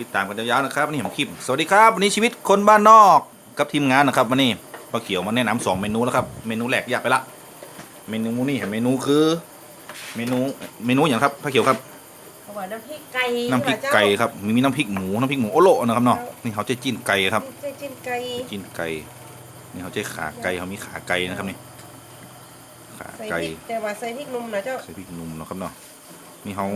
ติดตามกันยาวๆนะครับวันนี่ผมคลิป สวัสดีครับวันนี้ชีวิตคนบ้านนอกกับทีมงานนะครับวันนี้ป้าเขียวมาแนะนำสองเมนูแล้วครับเมนูแรกอยากไปละ เมนูนี่เห็นเมนูคือ เมนูเมนูอย่างครับป้าเขียวครับเขาบอกน้ำพริกไก่น้ำพริกไก่ครับมีมีน้ำพริกหมูน้ำพริกหมูโอโลนะครับเนาะนี่เขาจะจิ้นไก่ครับเส้นจิ้นไก่จิ้นไก่นี่เขาจะขาไก่เขามีขาไก่นะครับนี่ขาใส่ไก่พริกแต่ว่าใส่พริกหนุ่มนะเจ้าใส่พริกหนุ่มเนาะครับเนาะนี่เขา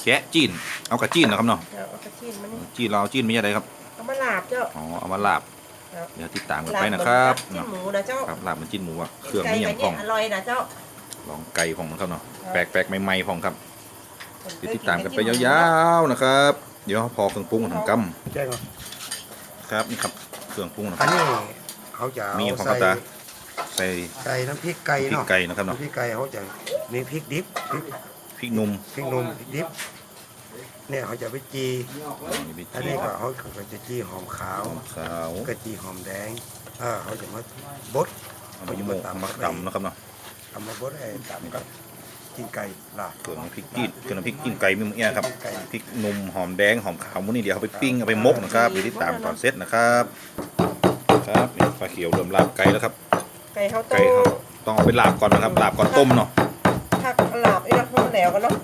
แคะจิ้นเอากระจิ้นนะครับเนาะเจ้าเอากระชิ้นมันจิ้นเราจิ้นไม่ใช่อะไรครับเอามาลาบเจ้าอ๋อเอามาลาบครับเดี๋ยวติดตามกันไปนะครับลาบเหมือนกับจิ้นเนาะหมูนะเจ้าครับลาบมันจิ้นหมูอะเครื่องไก่นี่อย่างไก่พองเนี่ยอร่อยนะเจ้าลองไก่พองนะครับเนาะครับแปลกแปลกๆใหม่ๆพองครับเดี๋ยวติดตามกันไปยาวๆนะครับ เดี๋ยวพอเครื่องปรุงทำกแจ้งว่าำครับนี่ครับเครื่องปรุงนะคอัรับนนี้เขาจะมีเอาของใส่เขาตาใส่ใส่น้ำพริกไก่พริกเนาะไก่นะครับเนาะน้ำพริกไก่เขาจะมีพริกดิบพริก พริกหนุ่มพริกหนุ่มพริกดิบเนี่ยเขาจะไปจีอ๋อนี่พริกอันนี้ก็เขาก็จะจีหอมขาวหอมขาวกะจีหอมแดงเออเขาจะมาบด เอามาโมกเอามาตำนะครับเนาะเอามาบดให้ตามกับกินไก่ลาบเครื่องน้ำพริกจีนเครื่องน้ำพริกจีนไก่มีหมึกเนี่ยครับไก่พริกหนุ่มหอมแดงหอมขาวมันนี่เดี๋ยวเอาไปปิ้งเอาไปมกนะครับเดี๋ยวติดตามตอนเสร็จนะครับครับนี่ปลาเขียวเริ่มลาบไก่แล้วครับ ไก่เขาต้ไก่เขาต้องเอาไปลาบก่อนนะครับลาบก่อนต้มเนาะ ผักลาบไอ้เนาะให้มันแหลวกันเนาะ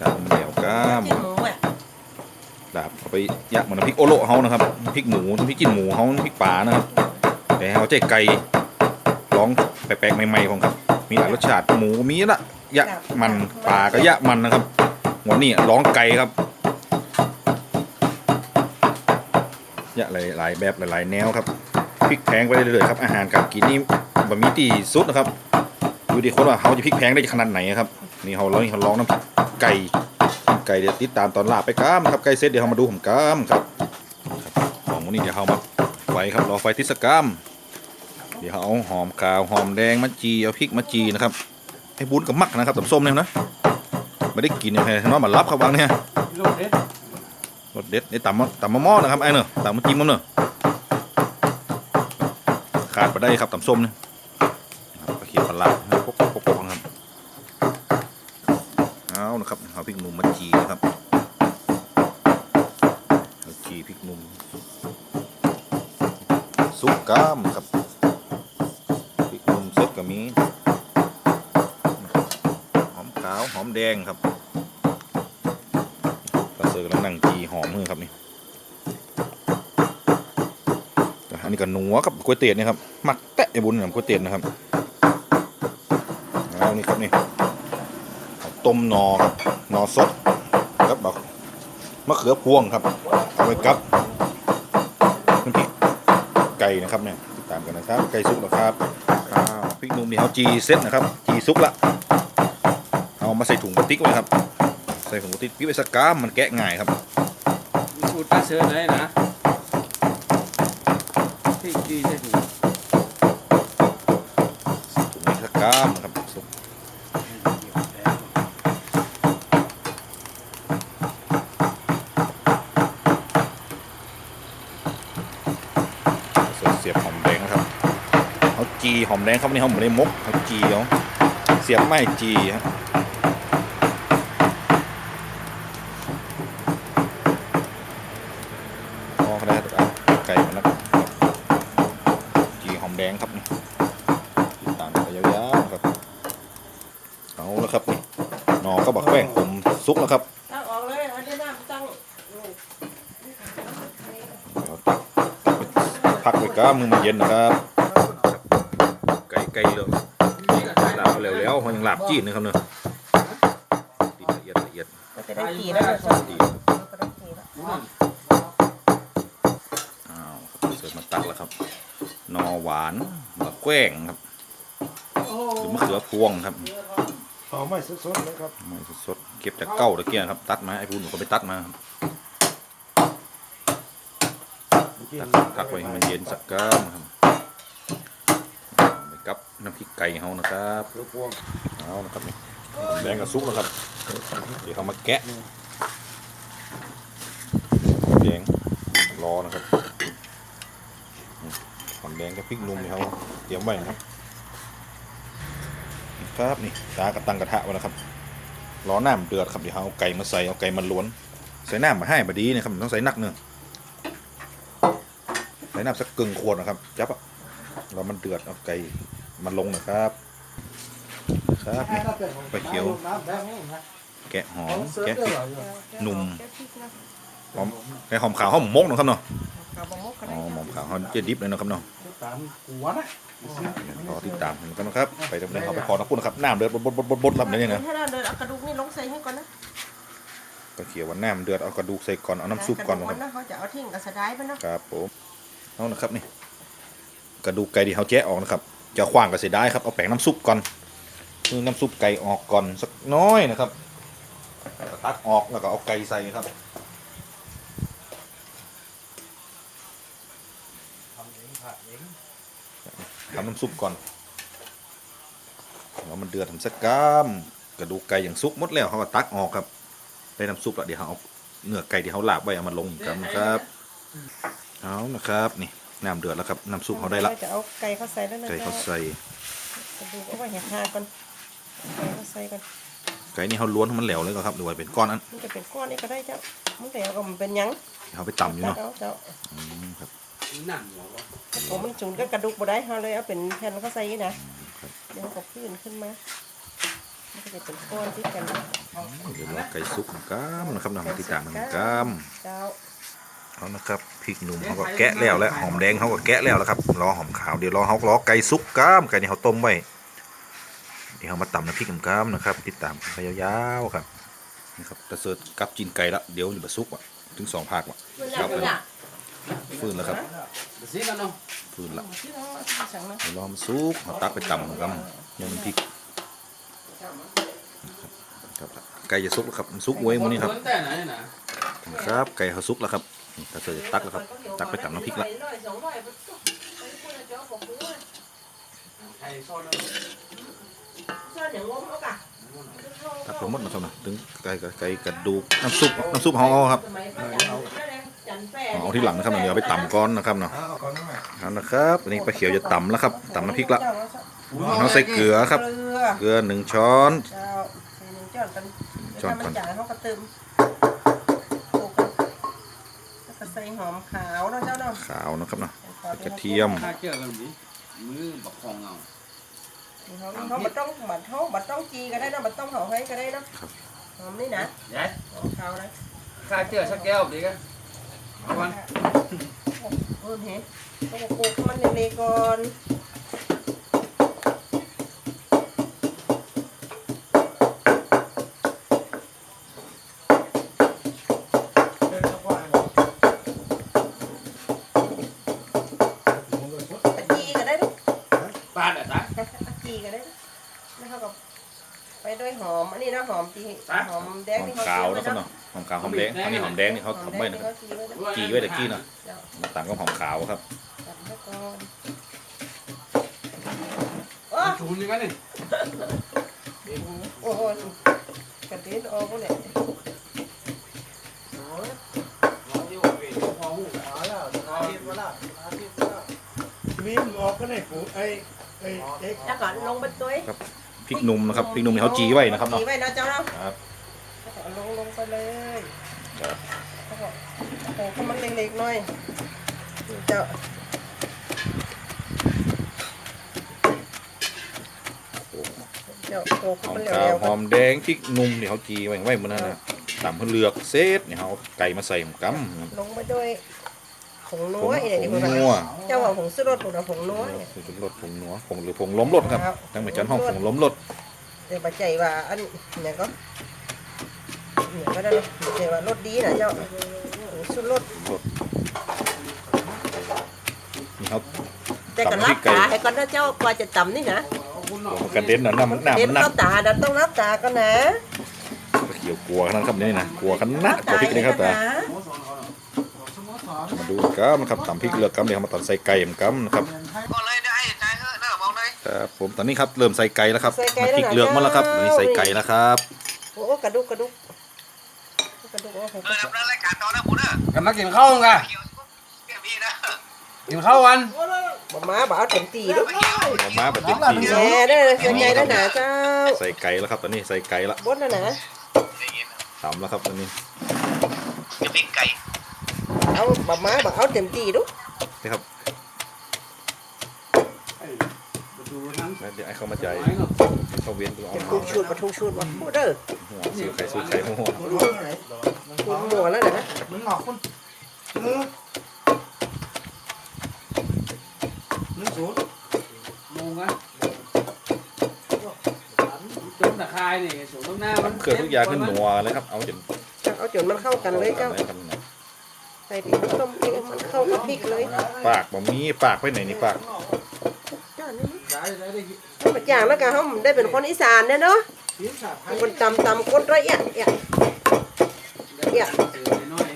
ลาบเหนียวก้ามจิ้นหมูอะลาบเอาไปยักเหมือนน้ำพริกโอโลเฮานะครับน้ำพริกหมูน้ำพริกจิ้นหมูเฮาน้ำพริกป่านะครับแต่ให้เอาใจไก่ร้องแปลกๆใหม่ๆของครับ มีหลายรสชาติหมูมีละยะมันป่าก็ยะมันนะครับหัวนี่ร้องไก่ครับยะหลายหลายแบบหลายๆแนวครับพริกแพงไปเรื่อยๆครับอาหารการกินนี่บะหมี่ตีสุดนะครับ อยู่ที่คนว่าเขาจะพริกแพงได้ขนาดไหนครับนี่เขาร้องเขาร้องน้ำไก่ไก่เดี๋ยวติดตามตอนลาบไปก้ามครับไก่เสร็จเดี๋ยวเรามาดูผมก้ามครับของวันนี้เดี๋ยวเรามาไฟครับรอไฟติดสก้ามเดี๋ยวเราเอาหอมขาวหอมแดงมะจีเอาพริกมะจีนะครับให้บุญกับมักนะครับตำส้มเนี่ยนะไม่ได้กินอย่างไรน้องมารับครับวางเนี่ยรสเด็ดนี่ตำมะตำมะม่อนะครับไอ้เนอะตำมะจีมมันเนอะขาดไปได้ครับตำส้มเนี่ยครับตะเคียนปลาร้าปกปกปกนะครับ เอานะครับ เอาพริกหนุ่มมาจีนะครับเอาจีพริกหนุ่มซุปกล้ามครับพริกหนุ่มสร็จก็มีหอมขาวหอมแดงครับกระเสือกแล้วนั่งจีหอมมือครับนี่อันนี้ก็หนัวกับก๋วยเตี๋ยวนี่ครับหมักแตะไอ้บุญกับก๋วยเตี๋ยวนะครับเอานี่ครับนี่ ต้มนอครับนอสดครับดอกมะเขือพวงครับเอาไปกับน้ำพริกไก่นะครับเนี่ยติดตามกันนะครับ ไก่สุกแล้วครับอ้าวพริกหนุ่มนี่เอาจีเซ็ตนะครับจีสุกละเอามาใส่ถุงพลาสติกไว้ครับ ใส่ถุงพลาสติกพี่ไปสก้ามมันแกะง่ายครับสูตรตาเสือเลยนะที่ดีใช่ถูก ถุงนี้สกามครับสุก เสียบหอมแดงครับเอาจีหอมแดงครับนี่เขาไม่ได้มกเขาจีเอาเสียบไม่จีครับพอก็ได้ครับไก่มันนะครับจีหอมแดงครับนี่ตามไปยาวๆครับเอาแล้วครับนี่หนอก็บักแป้งผมซุกแล้วครับ ไปก้ามือมันเย็นนะครับไก่ไก่เลืองลาบแล้วแล้วมันยังหลาบจีนนะครับเนอะตีละเอียดละเอียดก็จะได้กี่แล้วเจ้าดีก็ได้กี่แล้วอ้าวเสร็จมาตักแล้วครับนอหวานมะแกว้งครับหรือมะเขือพวงครับหอมไม่สดๆเลยครับไม่สดๆเก็บจากเก้าตะเกียงครับ ตัดมาไอ้พูนเขาไปตัดมาครับ ตักตักไว้ให้มันเย็นสักก้ามครับไปกับน้ำพริกไก่เฮานะครับเกลือพวงเอานะครับนี่แดงกับซุปนะครับ เดี๋ยวเขามาแกะแดงรอนะครับหอมแดงกับพริกหนุ่มนี่เขาเตรียมไว้นะครับครับนี่ตากระตังกระทะไว้นะครับล้อน้ำเดือดครับเดี๋ยวเอาไก่มาใส่เอาไก่มาล้วน ใส่น้ำมาให้บดีนะครับต้องใส่หนักเนื้อะ ใส่น้ำสักกึ่งขวดนะครับ จับอะเรามันเดือดเอาไก่มันลงนะครับ ครับนี่ไปเขียว แกะหอมแกะพริกหนุ่มแกะพริกนะหอมไก่หอมขาวหอมมกนะครับเนาะข้าวบะมกก็อ๋ได้อหอมขาวหอมเจ็ดดิบเลยนะครับเนาะตามหัวนะรอติดตามกันนะครับ ไปตรงนี้เขาไปขอนักพูดนะครับน้ำเดือดบดบดบดบดบดรับเนี่ยนะให้เราเดินเอากระดูกนี่ลงใส่ให้ก่อนนะก็เขียวว่าน้ำเดือดเอากระดูกใส่ก่อนเอาน้ำซุปก่อนกระนะดูครับนะเขาจะเอาทิ้งกับสะไดายไปเนาะครับผม เอานะครับนี่กระดูกไก่ที่เขาแจะออกนะครับจะขว้างก็เสียได้ครับเอาแป้งน้ำซุปก่อนคือน้ำซุปไก่ออกก่อนสักน้อยนะครับแล้วก็ตักออกแล้วก็เอาไก่ใส่ครับทำน้ำซุปก่อนแล้วมันเดือดทำสักกามกระดูกไก่อย่างซุกหมดแล้วเขาก็ตักออกครับได้น้ำซุปแล้วเดี๋ยวเขาเอาเนื้อไก่ที่เขาลาบไว้เอามาลงกันนะครับ เอานะครับ นี่น้ำเดือดแล้วครับน้ำซุปเขาได้ละจะเอาไก่เข้าใส่แล้วนะไก่เขาใส่กระดูกเอาไว้เหี่ยคาก่อนไก่เข้าใส่ก่อนไก่นี่เขาล้วนให้มันแหลวเลยก็ครับหรือว่าเป็นก้อนอันมันจะเป็นก้อนนี่ก็ได้เจ้ามันแต่ก็มันเป็นหยังที่เขาไปตำอยู่ตัเนาะดเอาเจ้าอืมครับนั่นหัววะผมมันจุนก็กระดูกบ่ได้เขาเลยเอาเป็นแผ่นแล้วก็ใส่นี่นะเดี๋ยวมันก็พื้นขึ้นมามันก็จะเป็นก้อนที่กันเดี๋ยวรอไก่สุกกามนะครับนะมาติดตามมันกามเจ้า เอานะครับพริกหนุ่มเขาก็แกะแล้วและหอมแดงเขาก็แกะแล้วแล้วครับรอหอมขาวเดี๋ยวรอเขารอไก่สุกกามไก่นี่เขาต้มไว้เดี๋ยวเขามาตำน้ำพริกกามๆนะครับ ติดตามไปยาวๆครับนี่ครับตะเสิร์ตกับจีนไก่ละเดี๋ยวหรือสุกว่ะถึงสองภาคว่ะครับฟื้นแล้วครับเดี๋ยวสิกันเนาะฟื้นละที่เราที่สั่งมาเดี๋ยวรอมันสุกเอาตักไปตำกันเนี่ยมันพริกครับไก่จะสุกแล้วครับมันสุกไว้หมื้นี้ครับแต่ไหนนะครับไก่เขาสุกแล้วครับ ถ้าเกิดตักแล้วครับ ตักไปตำน้ำพริกละไข่ซอสซ่อนอย่างงมเอากะตักไปหมดนะครับนะถึงไก่กับไก่กระดูกน้ำซุปน้ำซุปเขาเอาครับสมัยพระจันทร์นั่นแหละจันทร์แปะเอาที่หลังนะครับเดี๋ยวเอาไปตำก้อนนะครับเนาะเอาก่อนนะแม่เอานะครับอันนี้ปลาเขียวจะตำแล้วครับตำน้ำพริกละเราใส่เกลือครับ เกลือเกลือหนึ่งช้อนเจ้าใส่หนึ่งช้อนกันช้อน ใส่หอมขาวเนาะเจ้าเนาะขาวนะครับเนาะกระเทียมข้าเกี่ยวกันดิมือบักของเอาเขาบัดต้องบัดเขาบัดต้องจีก็ได้เนาะบัดต้องเผาให้ก็ได้เนาะครับ หอมนี่นะยายหอมขาวนะข้าเกี่ยวสักแก้วดีกันเอาวันเออเห็นต้องโขลกให้มันเละๆก่อน ปาดอะตาตะจีก็ได้แล้วเขาก็ไปด้วยหอม อันนี้นะหอมจีหอมแดหงอมที่เขาขาวเจียวไว้นะครับเนาะเนาะหอมขาวหอมแดงอันนี้หอมแดงนี่เขาหอมทำแดไว้งนะที่ครับเขาจีไว้เนาะจีไว้ตะกี้เนาะเจ้าต่างก็หอมขาวครับจับไว้ก่อนโอ้จูนนี่ไหมนี่โอ้โหกระเด็นออกเลยพอหูมาแล้วอาทิตย์มาแล้วอาทิตย์มาแล้ว มีมออกก็ได้ปูไอ้ไอ้เอ็ก แล้วก็ลงไปตัวพริกหนุ่มนะครับพริกหนุ่มนี่เขาจีไว้นะครับเนาะจีไว้นะเจ้าเนาะครับแล้วก็ลงลงไปเลยครับแล้วก็โอ้ก็มันเล็กๆหน่อยเจ้าเจ้าโอ้หก็อมมันขาวเร็วหอมแดงพริกหนุ่มนี่เขาจีไว้ไว้เหมือนนั้นนะตำเพื่อเลือกเซตนี่เขาเอาไก่มาใส่หมกำๆลงไปด้วย ผงนัผวงอีกอย่างนี้ผคุงณนัวเจ้าว่าผงซื้อรสผงผงนัวเนี่ยผงรสผงนัวผงหรือผงล้มรสครับครับทั้งเหมือนจันห้องผงล้มรสเดี๋ยวปัจจัยว่าอันเนี่ยก็เนี่ยก็ได้เนาะเดี๋ยวว่ารสดีนะเจ้าผงซื้อรสรสนี่เขาแต่กันรับตาให้ก่อนนะเจ้ากว่าจะตำนี่นะกระเด็นนะน้ำมันน้ำเห็มันนหนัเข้ากตาเดี๋ยวต้องรับตากันนะเขียวกลัวขนาดครับนี่นะกลัวขนาดกลัวพริกนี่ครับแต่มา ดูครับนะครับตำพริกเลือกกัมเดี๋ยวเขามาตัดใส่ไก่เหมือนกัมนะครับก็เลยได้ใจเออเนอะบอกเลยครับผมตอนนี้ครับเริ่มใส่ไก่แล้วครับใส่ไก่มาพริกแล้วเหรอเลือกมาแล้วครับตอนนี้ใส่ไก่แล้วครับโอ้กระดูกกระดูกกระดูกโอ้โหเออดำเนินรายการต่อนะผมเนอะกันมากินข้าวกันเกี่ยวเกี่ยวพี่นะกินข้าวกันบ่มาบ่เอาเต็มตีด้วยเอามาแบบเต็มที่แหน่ได้เลยเสียใจแล้วนะเจ้าใส่ไก่แล้วครับตอนนี้ใส่ไก่ละบดแล้วนะตำแล้วครับตอนนี้ จะพริกไก่ เอาบะมาบะเอาเต็มที่ดูนี่ครับดูนั้นแล้วเดี๋ยวไอ้เข้ามาใจายไอ้เนาะเข้าเวียนตัวเอาเป็นทุกชุดบะทุกชุดบะพูดเด้อหัวซื้อไข่ซื้อไข่หัวคุณหมัวแล้วนะมึงออกคนมือมึงสูดมงอะต้นตะไคร้นี่สูงต้นหน้ามันเครื่องทุกอย่างขึ้นหนัวเลยครับเอาจนเอาจนมันเข้ากันเลยเจ้าอะไรกันนะ ใส่พริกต้มพริกมันเข้ากับพริกเลยปากบ่มีปากไปไหนนี่ปากจ้านี่ได้ได้ได้มาจ้างแล้วก็เขาได้เป็นคนอีสานเนี่ยเนาะสีสันไทยคนตำตำคนละเอียดเอียดได้น้อย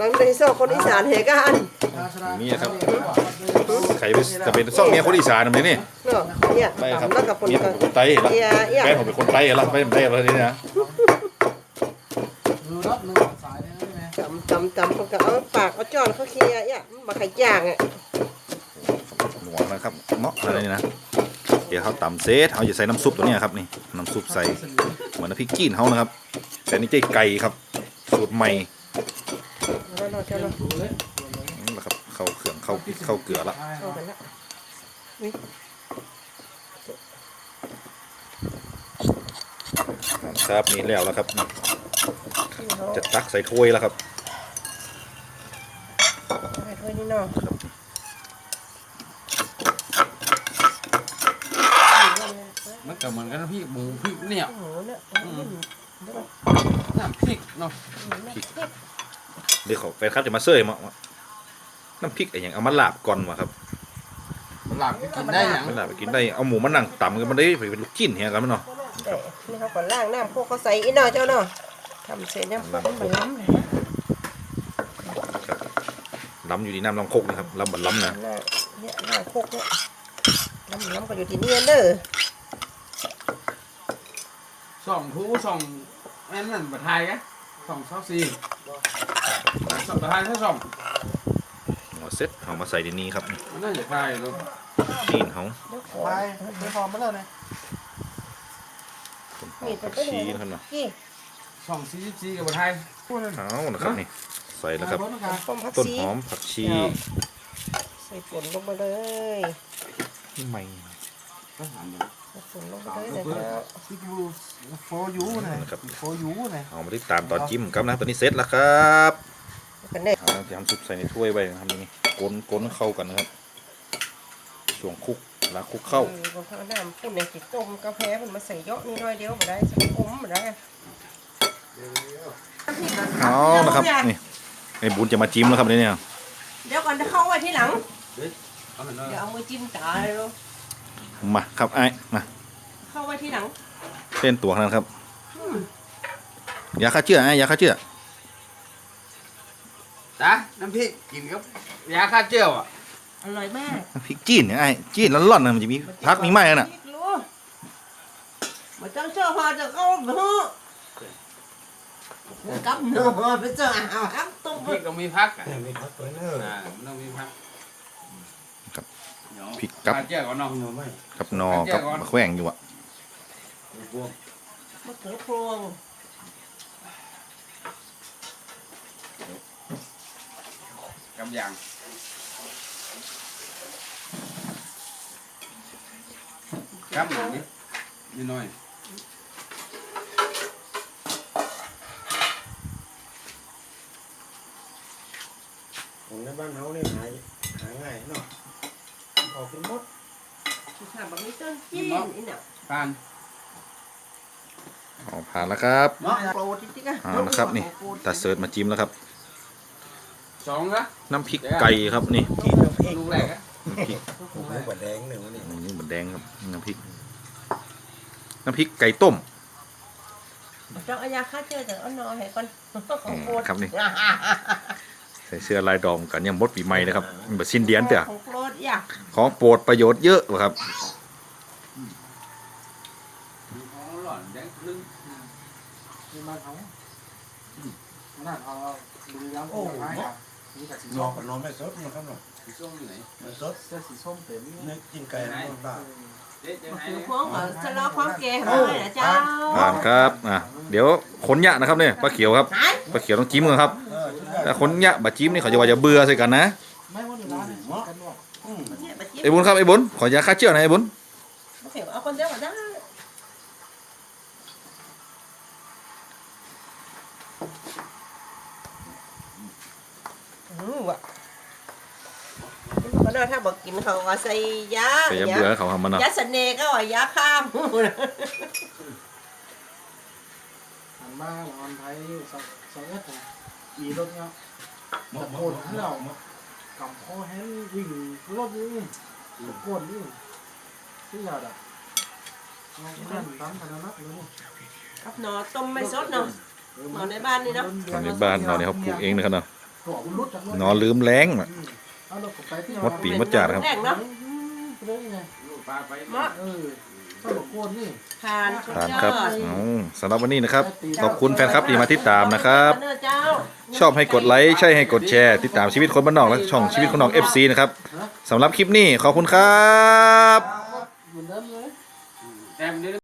นังได้โซ่คนอีสานเหกันนี่ครับไข่เป็นจะเป็นซ่องเมียคนอีสานทำไมนี่เนาะเนี่ยไปครับตำแล้วกับคนเมียก็ผมเป็นคนไต้เหรอเอียเอียแฟนผมเป็นคนไต้เหรอไม่ได้แล้วนี่นะ ดูรับมือสายนี่ ไหมตำตำตำเขาก็เอาปากเอาจอนเขาเคลียร์เอียมันมาขย่างอะหนัวนะครับเนาะอะไรนี่นะเดี๋ยวเขาตำเซตเขาจะใส่น้ำซุปตัวเนี้ยครับนี่น้ำซุปใส่เหมือนน้ำพริกจีนเขานะครับ แต่นี่ใจไก่ครับสูตรใหม่แล้วเนาะเจ้าเนาะนี่แหละครับเข้าเครื่องเข้าพริกเข้าเกลือละเข้ากันละครับนี่แล้วแล้วครับนี่ที่เขาจะตักใส่ถ้วยแล้วครับ ใส่ถ้วย นี่เนาะมันก็เหมือนกันนะพี่หมูพริกเนี่ยโอ้โหเนี่ยน้ำพริกเนาะเดี๋ยวเขาแฟนครับจะมาเสิร์ฟมาว่าน้ำพริกอะไรอย่างเอามาลาบก่อนวะครับหลับกินได้ยังมาลาบไปกินได้เอาหมูมานั่งตำกันมันได้ไปเป็นลูกจิ้นเฮียกันมั้ยเนาะแต่นี่เขาก็ล้างน้ำพวกเขาใส่อีเนาะเจ้าเนาะทำเสร็จเนี่ยพวกมันล้ำเลยนะ ล้ำอยู่ที่น้ำล้ำโคกนะครับล้ำบัดล้ำนะเนี่ยน้าโคกเนี่ยล้ำล้ำก็อยู่ที่นี่เด้อสองทูสองอันนั้นบัตรไทยกะสองซอสซีสองบัตรไทยแค่สองหัวเซ็ตเอามาใส่ในนี้ครับน่าจะไทยเนาะจีนเขาเดี๋ยไปไปหอมมาแล้วเนี่ยต้นหอมผักชีนะครับเนาะพี่สองซีซีกับบัตรไทยเอานะครับนี่ ใส่แล้วครับ ต้มผักต้นชีหอมผักชีใส่ฝนลงมาเลยไม่ก็ถามเลยใส่ฝนลงมาเลยนะครับซิบูโฟยูนะโฟยูนะเอามาติดตามตอนจิ้มครับนะตอนนี้เซ็ตแล้วครับกันเนี่ยเอาทำซุปใส่ในถ้วยไว้ทำอย่างนี้กลนกลนเข้ากันนะครับช่วงคลุกเวลาคลุกเข้าบางครั้งน้ำปุ่นในจิตต้มกาแฟมันมาใส่เยอะนี่น้อยเดียวมาได้สักอมมาได้เอานะครับนี่ ไอ้บุญจะมาจิ้มแล้วครับเนี่ย เดี๋ยวก่อนจะเข้าไว้ที่หลังเอาเห็นเนาะเดี๋ยวเอามือจิ้มตาเลยลูกมาครับไอ้มาเข้าไว้ที่หลัง เส้นตัวขนาดนั้นครับยาฆ่าเชื้อไอ้ยาฆ่าเชื้อจ้ะน้ำพริกกินกับยาฆ่าเชื้ออะอร่อยมากพริกจีนเนี่ยไอ้จีนร้อนๆนะมันจะมีพักมีไหมน่ะรู้มาจ้องเชื่อพอจะเข้าไปเถอะ กับเนื้อไปเจออาหารต้มพริกต้องมีพักอะมีพักตัวเนอร์อ่ามันต้องมีพักพริกกับฆ่าเชื้อก่อนเนาะหนูไม่กับนอกับมะแขวงอยู่อะมะเขือพวงกับยางกับอย่างนี้นิดหน่อย ของในบ้านเขาเนี่ยหาหาง่ายเนาะออกเป็นมดที่ทำแบบนี้ต้นจีนนี่น่ะปานเอาผ่านแล้วครับเนาะโปรดจริงๆอะเอาละครับนี่ตาเสิร์ชมาจิ้มแล้วครับ สองนะน้ำพริกไก่ครับนี่ลูกแรกอะน้ำพริกผมไม่กว่าแดงหนึ่งนี่อันนี่เหมือนแดงครับน้ำพริกน้ำพริกไก่ต้มจ้องอายาฆ่าเชื้อจากอ้อนนอให้ก่อนของโปรดครับนี่ใส่เสื้อลายดองกันยังมดปีใหม่นะครับมันแบบสิ้นเดือนเถอะของโปรดอย่าของโปรดประโยชน์เยอะว่ะครับของหล่อนแดงครึ่งที่บ้านเขาน่าเอาบุรีรัมย์โอ้โหนี่แต่สีนอกกับนอนไม่สดนะครับเนาะสีส้มอยู่ไหนไม่สดเสื้อสีส้มเต็มนึกกินไก่นอนบ้าเเด็ดยังไงพวงก็จะรอความแก่ของมันนะเจ้าผ่านครับอะเดี๋ยวขนยะนะครับเนี่ยปลาเขียวครับหายปลาเขียวต้องจิ้มกันครับ ถ้าขนยะบะจิ้มนี่เขาจะว่าจะเบื่อใส่กันนะไม่ว่าเดี๋ยวร้านเนี่ยกันว่าเนี่ยบัดนี้ไอ้บุญครับไอ้บุญขอยาฆ่าเชื้อหน่อยไอ้บุญเขียวเอาคนเดียวก็ได้อืมว่ะก็ได้ถ้าบอกกินเขาก็ใส่ยาแต่อย่าเบื่อเขาทำมันเนาะยาเสน่ห์ก็ว่ายาข้ามหันมาหลอนไทยสองสองเอ็ด นะอีรถเนาะตะโกนให้เรากำคอแห้งวิ่งรถนี่ตะโกนนี่ที่ยาดอะเอาแน่นตั้งขนาดนั้นเลยนี่ครับหนอต้มไม่สดเนาะหนอในบ้านนี่เนาะตอนในบ้านเราเนี่ยเขาปลูกเองนะครับเนาะตัวมันรุดจากรถนอนลืมแรงน่ะเอารถไปที่มดปีมดจ่าครับ แรกเนาะเรื่องไงลูกปลา ข้าวนครับสำหรับวันนี้นะครับ ขอบคุณแฟนคลับที่มาติดตามนะครับ ชอบให้กดไลค์ใช่ให้กดแชร์ ติดตามชีวิตคนบ้านนอกและช่องชีวิตคนนอก FC นะครับสำหรับคลิปนี้ขอบคุณครับ